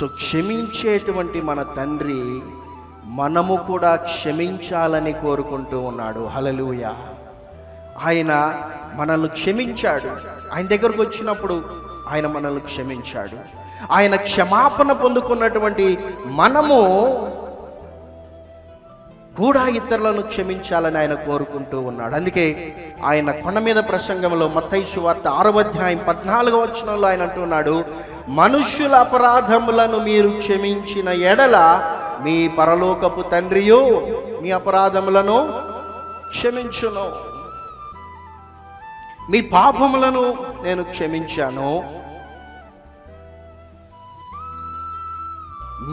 So క్షమించేటువంటి మన తండ్రి మనము కూడా క్షమించాలని కోరుకుంటూ ఉన్నాడు. హలలుయ ఆయన మనల్ని క్షమించాడు. ఆయన దగ్గరకు వచ్చినప్పుడు ఆయన మనల్ని క్షమించాడు. ఆయన క్షమాపణ పొందుకున్నటువంటి మనము కూడా ఇతరులను క్షమించాలని ఆయన కోరుకుంటూ ఉన్నాడు. అందుకే ఆయన కొండ మీద ప్రసంగంలో మత్తయి వార్త ఆరో అధ్యాయం పద్నాలుగో వచనంలో ఆయన అంటున్నాడు మనుష్యుల అపరాధములను మీరు క్షమించిన ఎడల మీ పరలోకపు తండ్రియు మీ అపరాధములను క్షమించును. మీ పాపములను నేను క్షమించాను.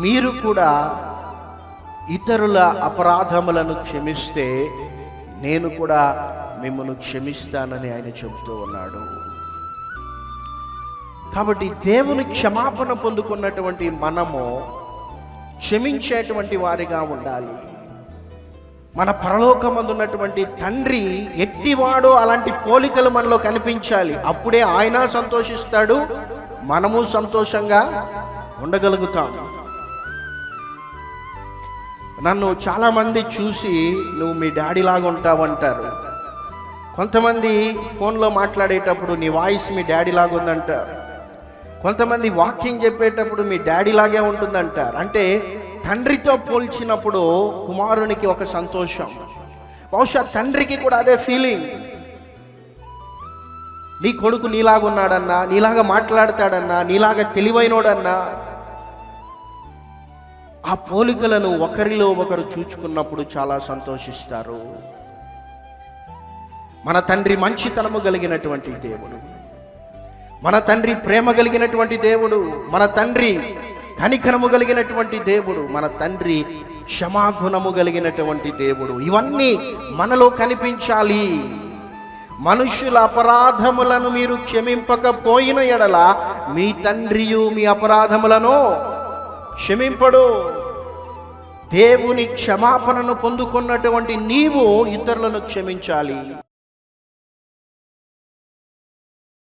మీరు కూడా ఇతరుల అపరాధములను క్షమిస్తే నేను కూడా మిమ్మల్ని క్షమిస్తానని ఆయన చెబుతూ ఉన్నాడు. కాబట్టి దేవుని క్షమాపణ పొందుకున్నటువంటి మనము క్షమించేటువంటి వారిగా ఉండాలి. మన పరలోకమందున్నటువంటి తండ్రి ఎట్టివాడో అలాంటి పోలికలు మనలో కనిపించాలి. అప్పుడే ఆయన సంతోషిస్తాడు మనము సంతోషంగా ఉండగలుగుతాము. నన్ను చాలామంది చూసి నువ్వు మీ డాడీ లాగా ఉంటావంటారు. కొంతమంది ఫోన్లో మాట్లాడేటప్పుడు నీ వాయిస్ మీ డాడీ లాగా ఉందంటారు. కొంతమంది వాకింగ్ చెప్పేటప్పుడు మీ డాడీ లాగే ఉంటుందంటారు. అంటే తండ్రితో పోల్చినప్పుడు కుమారునికి ఒక సంతోషం. బహుశా తండ్రికి కూడా అదే ఫీలింగ్. నీ కొడుకు నీలాగా ఉన్నాడన్నా నీలాగా మాట్లాడతాడన్నా నీలాగా తెలివైనోడన్నా ఆ పోలికలను ఒకరిలో ఒకరు చూచుకున్నప్పుడు చాలా సంతోషిస్తారు. మన తండ్రి మంచితనము కలిగినటువంటి దేవుడు. మన తండ్రి ప్రేమ కలిగినటువంటి దేవుడు. మన తండ్రి కనికరము కలిగినటువంటి దేవుడు. మన తండ్రి క్షమాగుణము కలిగినటువంటి దేవుడు. ఇవన్నీ మనలో కనిపించాలి. మనుషుల అపరాధములను మీరు క్షమింపకపోయిన ఎడల మీ తండ్రియు మీ అపరాధములను క్షమింపడు. దేవుని క్షమాపణను పొందుకున్నటువంటి నీవు ఇతరులను క్షమించాలి.